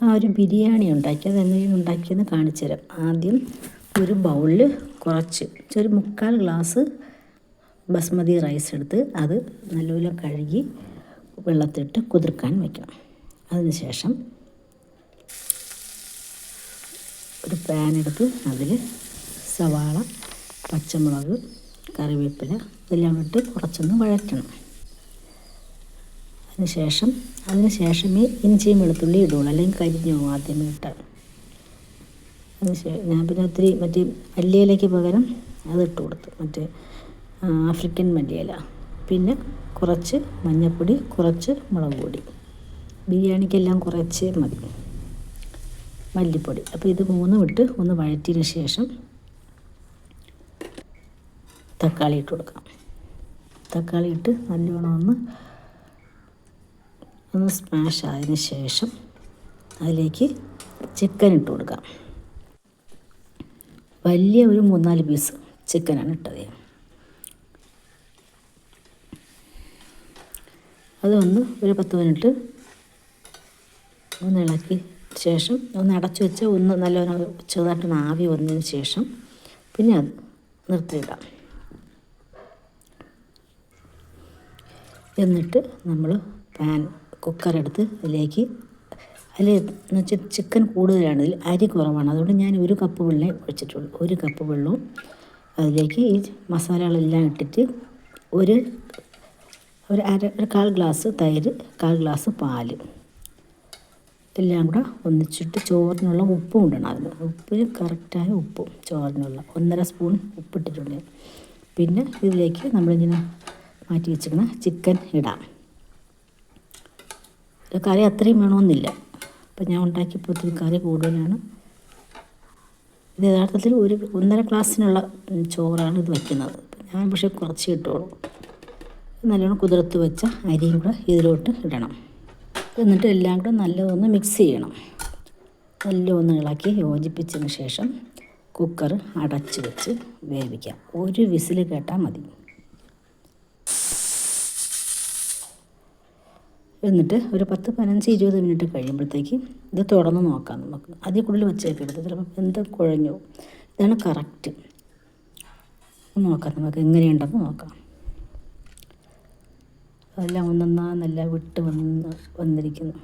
ആ ഒരു ബിരിയാണി ഉണ്ടാക്കി അതെങ്ങനെയാണ് ഉണ്ടാക്കിയെന്ന് കാണിച്ചു തരാം ആദ്യം ഒരു ബൗളിൽ കുറച്ച് ഒരു മുക്കാൽ ഗ്ലാസ് ബസ്മതി റൈസ് എടുത്ത് അത് നല്ലപോലെ കഴുകി വെള്ളത്തിട്ട് കുതിർക്കാൻ വയ്ക്കണം അതിനുശേഷം ഒരു പാൻ എടുത്ത് അതിൽ സവാള പച്ചമുളക് കറിവേപ്പില ഇതെല്ലാം ഇട്ട് കുറച്ചൊന്ന് വഴറ്റണം. അതിന് ശേഷം അതിന് ശേഷമേ ഇഞ്ചിയും വെളുത്തുള്ളി ഇടുള്ളൂ അല്ലെങ്കിൽ കരിഞ്ഞു പോകും ആദ്യമേ ഇട്ടാൽ. അതിന് ശേഷം ഞാൻ പിന്നെ ഒത്തിരി മറ്റേ മല്ലിയിലയ്ക്ക് പകരം അത് ഇട്ട് കൊടുത്തു. മറ്റേ ആഫ്രിക്കൻ മല്ലിയില. പിന്നെ കുറച്ച് മഞ്ഞൾപ്പൊടി കുറച്ച് മുളക് പൊടി. ബിരിയാണിക്കെല്ലാം കുറച്ച് മതി. മല്ലിപ്പൊടി. അപ്പോൾ ഇത് മൂന്നും ഇട്ട് ഒന്ന് വഴറ്റിയതിന് ശേഷം തക്കാളി ഇട്ട് കൊടുക്കാം. തക്കാളി ഇട്ട് നല്ലോണം ഒന്ന് ഒന്ന് സ്മാഷ് ആയതിന് ശേഷം അതിലേക്ക് ചിക്കൻ ഇട്ട് കൊടുക്കാം വലിയ ഒരു മൂന്നാൽ പീസ് ചിക്കനാണ് ഇട്ടത്. അതൊന്ന് ഒരു പത്ത് മിനിറ്റ് ഒന്ന് ഇളക്കി ശേഷം ഒന്ന് അടച്ചു വെച്ച് ഒന്ന് നല്ലവണ്ണം ചെറുതായിട്ടൊന്ന് ആവി വന്നതിന് ശേഷം പിന്നെ അത് നിർത്തിയിടാം എന്നിട്ട് നമ്മൾ പാൻ കുക്കറെടുത്ത് അതിലേക്ക് അതിൽ എന്ന് വെച്ചാൽ ചിക്കൻ കൂടുതലാണ്. ഇതിൽ അരി കുറവാണ്. അതുകൊണ്ട് ഞാൻ ഒരു കപ്പ് വെള്ളം ഒഴിച്ചിട്ടുള്ളൂ. ഒരു കപ്പ് വെള്ളവും അതിലേക്ക് ഈ മസാലകളെല്ലാം ഇട്ടിട്ട് ഒരു ഒരു അര ഒരു കാൽ ഗ്ലാസ് തൈര് കാൽ ഗ്ലാസ് പാൽ. എല്ലാം കൂടെ ഒന്നിച്ചിട്ട് ചോറിനുള്ള ഉപ്പും ഇടണം അതിന് ഉപ്പിന് കറക്റ്റായ ഉപ്പും ചോറിനുള്ള. ഒന്നര സ്പൂൺ ഉപ്പിട്ടിട്ടുണ്ട്. പിന്നെ ഇതിലേക്ക് നമ്മളിങ്ങനെ മാറ്റി വെച്ചിരിക്കുന്ന ചിക്കൻ ഇടാം. കറി അത്രയും വേണമെന്നില്ല. അപ്പം ഞാൻ ഉണ്ടാക്കിയപ്പോൾ ഒത്തിരി കറി കൂടുതലാണ്. ഇത് യഥാർത്ഥത്തിൽ ഒരു ഒന്നര ഗ്ലാസ്സിനുള്ള ഉം, ചോറാണ് ഇത് വയ്ക്കുന്നത് ഞാൻ പക്ഷേ കുറച്ച് ഇട്ടോളൂ. നല്ലോണം കുതിർത്ത് വെച്ച അരിയും കൂടെ ഇതിലോട്ട് ഇടണം. എന്നിട്ട് എല്ലാം കൂടെ നല്ലതൊന്ന് മിക്സ് ചെയ്യണം. നല്ലൊന്ന് ഇളക്കി യോജിപ്പിച്ചതിന് ശേഷം കുക്കർ അടച്ച് വെച്ച് വേവിക്കാം. ഒരു വിസിൽ കേട്ടാൽ മതി. എന്നിട്ട് ഒരു പത്ത് പതിനഞ്ച് ഇരുപത് മിനിറ്റ് കഴിയുമ്പോഴത്തേക്ക് ഇത് തുറന്ന് നോക്കാം നമുക്ക്. അതിൽ കൂടുതൽ വെച്ചേക്കരുത് ചിലപ്പോൾ എന്ത് കുഴഞ്ഞു. ഇതാണ് കറക്റ്റ് നോക്കാം നമുക്ക് എങ്ങനെയുണ്ടെന്ന് നോക്കാം. അതെല്ലാം ഒന്നൊന്നാ നല്ല വിട്ട് വന്ന് വന്നിരിക്കുന്നു.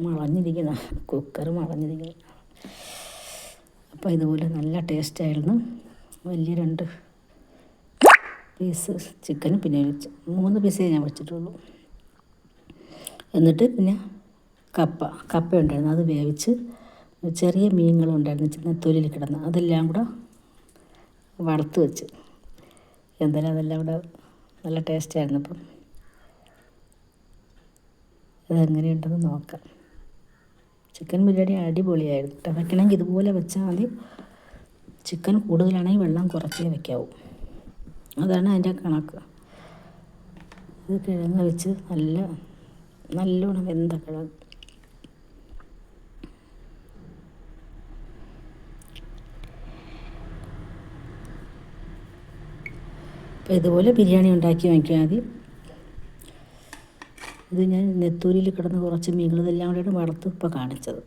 മളഞ്ഞിരിക്കുന്ന. കുക്കർ മളഞ്ഞിരിക്കുന്നു. അപ്പോൾ ഇതുപോലെ നല്ല ടേസ്റ്റായിരുന്നു വലിയ രണ്ട് പീസ് ചിക്കൻ പിന്നെ മൂന്ന് പീസേ ഞാൻ വെച്ചിട്ടുള്ളൂ. എന്നിട്ട് പിന്നെ കപ്പ കപ്പ ഉണ്ടായിരുന്നു. അത് വേവിച്ച് ചെറിയ മീനുകളും ഉണ്ടായിരുന്നു ചിന്ന തൊലിയിൽ കിടന്ന്. അതെല്ലാം കൂടെ വറുത്ത് വെച്ച്. എന്തായാലും അതെല്ലാം കൂടെ നല്ല ടേസ്റ്റായിരുന്നു അപ്പം. അതെങ്ങനെയുണ്ടെന്ന് നോക്കാം. ചിക്കൻ ബിരിയാണി അടിപൊളിയായിരുന്നു. കേട്ടോ വെക്കണമെങ്കിൽ ഇതുപോലെ വെച്ചാൽ മതി. ചിക്കൻ കൂടുതലാണെങ്കിൽ വെള്ളം കുറച്ചേ വെക്കാവൂ. അതാണ് അതിന്റെ കണക്ക്. ഇത് കിഴങ്ങ് വെച്ച് നല്ല നല്ലോണം വെന്ത കിഴങ്ങ്. അപ്പോൾ ഇതുപോലെ ബിരിയാണി ഉണ്ടാക്കി വയ്ക്കാൻ മതി. ഇത് ഞാൻ നെത്തൂരിയിൽ കിടന്ന് കുറച്ച് മീനുകൾ ഇതെല്ലാം കൂടെയാണ് വളർത്ത് ഇപ്പോൾ കാണിച്ചത്.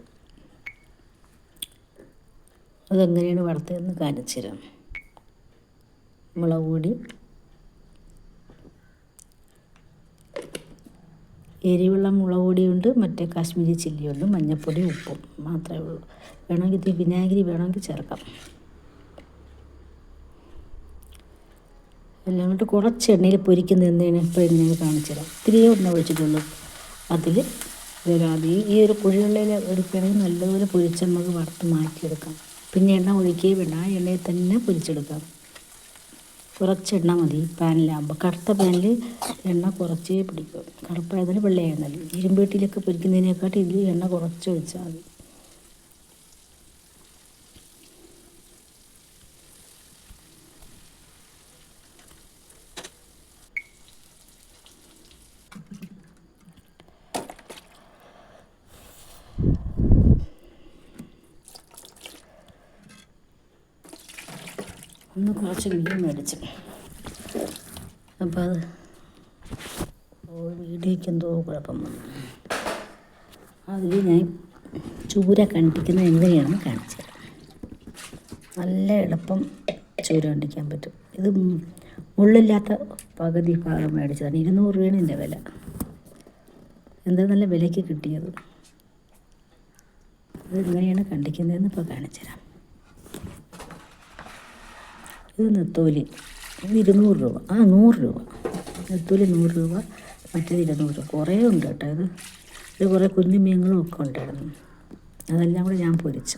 അതെങ്ങനെയാണ് വളർത്തിയതെന്ന് കാണിച്ചു മുളക് പൊടി എരിവുള്ള മുളക് പൊടിയുണ്ട് മറ്റേ കാശ്മീരി ചില്ലിയുണ്ട് മഞ്ഞൾപ്പൊടി ഉപ്പും മാത്രമേ ഉള്ളൂ. വേണമെങ്കിൽ വിനാഗിരി വേണമെങ്കിൽ ചേർക്കാം. എല്ലാം കൊണ്ട് കുറച്ച് എണ്ണയിൽ പൊരിക്കുന്ന എന്താണ് ഇപ്പോൾ എങ്ങനെയാണ് കാണിച്ചു തരാം. എണ്ണ ഒഴിച്ചിട്ടുള്ളൂ. അതിൽ വരാതെ ഈ ഈ ഒരു കുഴികളിൽ എടുക്കുകയാണെങ്കിൽ നല്ലപോലെ പൊരിച്ച് നമുക്ക് വറുത്ത് മാറ്റിയെടുക്കാം. പിന്നെ എണ്ണ ഒഴിക്കുകയും വേണ്ട. ആ എണ്ണയിൽ തന്നെ പൊരിച്ചെടുക്കാം. കുറച്ച് എണ്ണ മതി പാനിലാകുമ്പോൾ. കറുത്ത പാനിൽ എണ്ണ കുറച്ചേ പിടിക്കും. കറുപ്പായതിന് വെള്ളയായിരുന്നല്ലോ ഇരുമ്പേട്ടിയിലൊക്കെ പൊരിക്കുന്നതിനെക്കാട്ടി ഇതിൽ എണ്ണ കുറച്ച് ഒഴിച്ചാൽ മതി. ഒന്ന് കുറച്ച് മീൻ മേടിച്ചു. അപ്പോൾ അത് വീഡിയോയ്ക്ക് എന്തോ കുഴപ്പം വന്നു. അതിൽ ഞാൻ ചൂര കണ്ടിക്കുന്നത് എങ്ങനെയാണെന്ന് കാണിച്ചു തരാം. നല്ല എളുപ്പം ചൂര കണ്ടിക്കാൻ പറ്റും. ഇത് മുള്ളില്ലാത്ത പകുതി ഭാഗം മേടിച്ചതാണ്. ഇരുന്നൂറ് രൂപയാണ് എന്റെ വില. എന്താ നല്ല വിലയ്ക്ക് കിട്ടിയത്. ഇത് എങ്ങനെയാണ് കണ്ടിക്കുന്നതെന്ന് ഇപ്പോൾ കാണിച്ചു തരാം. ഇത് നെത്തോലി. ഇരുന്നൂറ് രൂപ. ആ നൂറ് രൂപ. നെത്തോലി നൂറ് രൂപ മറ്റേത് ഇരുന്നൂറ് രൂപ. കുറേ ഉണ്ട് കേട്ടോ ഇത്. ഇത് കുറേ കുഞ്ഞു മീനുകളും ഒക്കെ ഉണ്ടായിരുന്നു അതെല്ലാം കൂടെ ഞാൻ പൊരിച്ചു.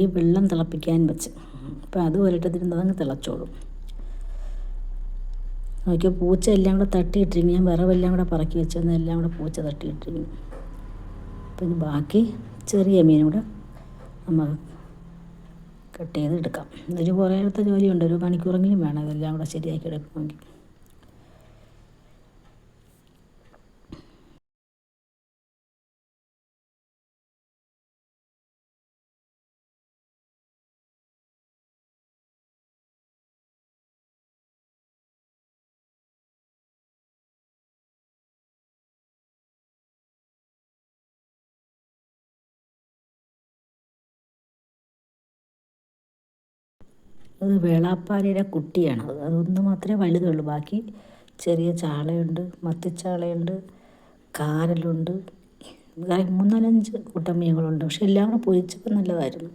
ഈ വെള്ളം തിളപ്പിക്കാൻ വെച്ച്. അപ്പോൾ അത് ഒരിട്ടത്തിരുന്നത് അങ്ങ് തിളച്ചോളും. നോക്കിയാൽ പൂച്ച എല്ലാം കൂടെ തട്ടിയിട്ടിരിക്കും. ഞാൻ വിറവെല്ലാം കൂടെ പറക്കി വെച്ചെന്ന് എല്ലാം കൂടെ പൂച്ച തട്ടിയിട്ടിരിക്കും. പിന്നെ ബാക്കി ചെറിയ മീൻ കൂടെ നമ്മൾ കട്ട് ചെയ്ത് എടുക്കാം ഇതൊരു കുറേ അടുത്ത ജോലിയുണ്ട്. ഒരു മണിക്കൂറെങ്കിലും വേണം ഇതെല്ലാം കൂടെ ശരിയാക്കി എടുക്കണമെങ്കിൽ അത് വേളാപ്പാലിയുടെ കുട്ടിയാണ്. അതൊന്ന് മാത്രമേ വലുതുള്ളൂ. ബാക്കി ചെറിയ ചാളയുണ്ട് മത്തിച്ചാളയുണ്ട് കാരലുണ്ട്. മൂന്നാലഞ്ച് കൂട്ടം മീനുകളുണ്ട് പക്ഷെ എല്ലാം കൂടെ പൊരിച്ചപ്പോൾ നല്ലതായിരുന്നു.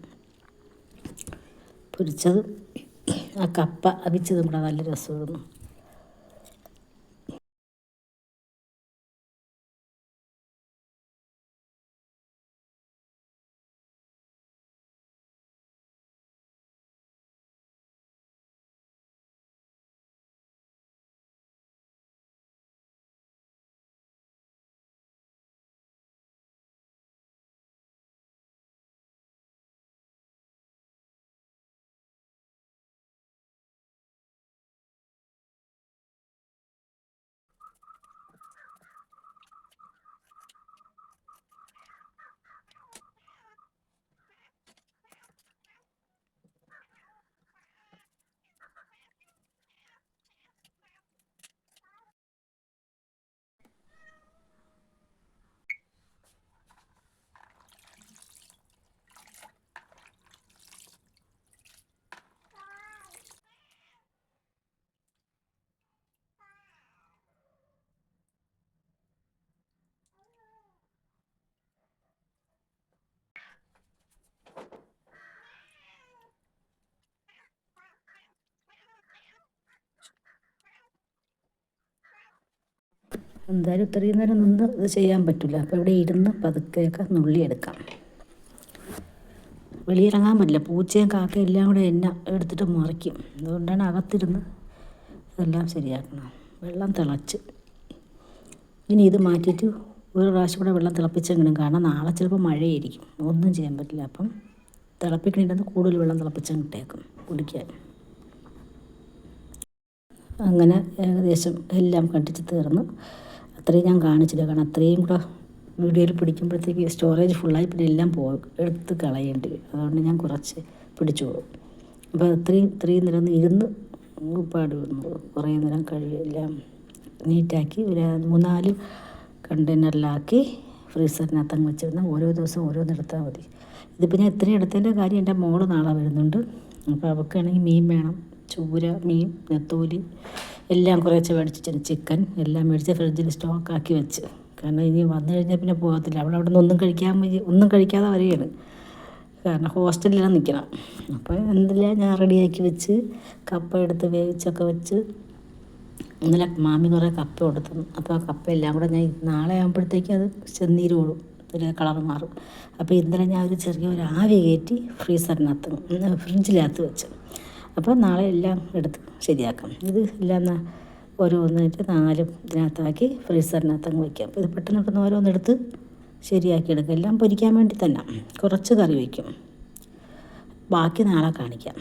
പൊരിച്ചതും ആ കപ്പ അവിച്ചതും കൂടെ നല്ല രസമായിരുന്നു. എന്തായാലും ഇത്രയും നേരം നിന്ന് ഇത് ചെയ്യാൻ പറ്റില്ല. അപ്പോൾ ഇവിടെ ഇരുന്ന് പതുക്കെയൊക്കെ നുള്ളിയെടുക്കാം. വെളിയിറങ്ങാൻ പറ്റില്ല. പൂച്ചയും കാക്കയും എല്ലാം കൂടെ എന്നെ എടുത്തിട്ട് മറിക്കും. അതുകൊണ്ടാണ് അകത്തിരുന്ന് ഇതെല്ലാം ശരിയാക്കണം. വെള്ളം തിളച്ച്. ഇനി ഇത് മാറ്റിയിട്ട് ഒരു പ്രാവശ്യം കൂടെ വെള്ളം തിളപ്പിച്ചെങ്കിലും കാരണം നാളെ ചിലപ്പോൾ മഴയായിരിക്കും. ഒന്നും ചെയ്യാൻ പറ്റില്ല. അപ്പം തിളപ്പിക്കണിരുന്ന് കൂടുതൽ വെള്ളം തിളപ്പിച്ചങ്ങിട്ടേക്കും കുടിക്കാൻ അങ്ങനെ ഏകദേശം എല്ലാം കണ്ടിച്ച് തീർന്നു. അത്രയും ഞാൻ കാണിച്ചില്ല. കാരണം അത്രയും കൂടെ വീഡിയോയിൽ പിടിക്കുമ്പോഴത്തേക്ക് സ്റ്റോറേജ് ഫുള്ളായി പിന്നെ എല്ലാം പോകും എടുത്ത് കളയേണ്ടി അതുകൊണ്ട് ഞാൻ കുറച്ച് പിടിച്ചോളും അപ്പോൾ അത്രയും ഇത്രയും നേരം ഇരുന്ന് പാട് വന്നു. കുറേ നേരം കഴിയെല്ലാം നീറ്റാക്കി ഒരു മൂന്നാൽ കണ്ടെയ്നറിലാക്കി ഫ്രീസറിനകത്ത് അങ്ങ് വെച്ചിരുന്ന ഓരോ ദിവസം ഓരോന്നെടുത്താൽ മതി. ഇതിപ്പോൾ ഞാൻ ഇത്രയും എടുത്തതിന്റെ കാര്യം എന്റെ മോൾ നാളെ വരുന്നുണ്ട്. അപ്പോൾ അവൾക്കാണെങ്കിൽ മീൻ വേണം. ചൂര മീൻ നെത്തോലി എല്ലാം കുറേശ്ശെ മേടിച്ച് ചിക്കൻ എല്ലാം മേടിച്ച് ഫ്രിഡ്ജിൽ സ്റ്റോക്കാക്കി വെച്ച്. കാരണം ഇനി വന്നു കഴിഞ്ഞാൽ പിന്നെ പോകത്തില്ല. അവിടെ നിന്ന് ഒന്നും കഴിക്കാൻ ഒന്നും കഴിക്കാതെ വരികയാണ്. കാരണം ഹോസ്റ്റലിലാണ് നിൽക്കണം അപ്പോൾ എന്തെല്ലാം ഞാൻ റെഡിയാക്കി വെച്ച് കപ്പ എടുത്ത് വേവിച്ചൊക്കെ വെച്ച് ഇന്നലെ മാമി കുറേ കപ്പ കൊടുത്തു. അപ്പോൾ ആ കപ്പ എല്ലാം കൂടെ ഞാൻ നാളെ ആകുമ്പോഴത്തേക്കും അത് ചെന്നീര് ഓടും ഒരു കളർ മാറും. അപ്പോൾ ഇന്നലെ ഞാൻ ഒരു ചെറിയ ഒരു ആവി കയറ്റി ഫ്രീസറിനകത്ത് ഫ്രിഡ്ജിനകത്ത് വെച്ചു. അപ്പോൾ നാളെ എല്ലാം എടുത്ത് ശരിയാക്കാം. ഇത് എല്ലാം ഓരോന്നിട്ട് നാലും ഇതിനകത്താക്കി ഫ്രീസറിനകത്ത് അങ്ങ് വയ്ക്കാം അപ്പോൾ ഇത് പെട്ടെന്ന് പെട്ടെന്ന് ഓരോന്നെടുത്ത് ശരിയാക്കി എടുക്കാം എല്ലാം പൊരിക്കാൻ വേണ്ടി തന്നെ. കുറച്ച് കറി വയ്ക്കും. ബാക്കി നാളെ കാണിക്കാം.